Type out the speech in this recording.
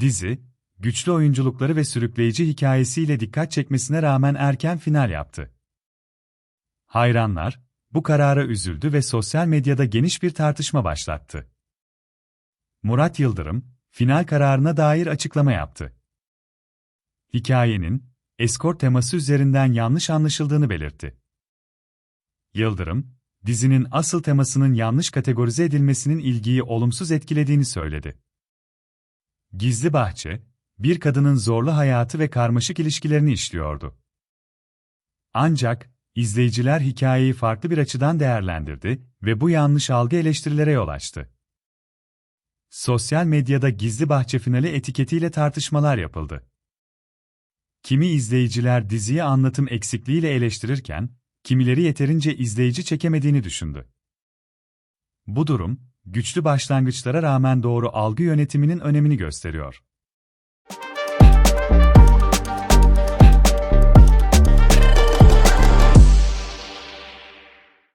Dizi, güçlü oyunculukları ve sürükleyici hikayesiyle dikkat çekmesine rağmen erken final yaptı. Hayranlar, bu karara üzüldü ve sosyal medyada geniş bir tartışma başlattı. Murat Yıldırım, final kararına dair açıklama yaptı. Hikayenin, eskort teması üzerinden yanlış anlaşıldığını belirtti. Yıldırım, dizinin asıl temasının yanlış kategorize edilmesinin ilgiyi olumsuz etkilediğini söyledi. Gizli Bahçe, bir kadının zorlu hayatı ve karmaşık ilişkilerini işliyordu. Ancak, izleyiciler hikayeyi farklı bir açıdan değerlendirdi ve bu yanlış algı eleştirilere yol açtı. Sosyal medyada Gizli Bahçe finali etiketiyle tartışmalar yapıldı. Kimi izleyiciler diziyi anlatım eksikliğiyle eleştirirken, kimileri yeterince izleyici çekemediğini düşündü. Bu durum, güçlü başlangıçlara rağmen doğru algı yönetiminin önemini gösteriyor.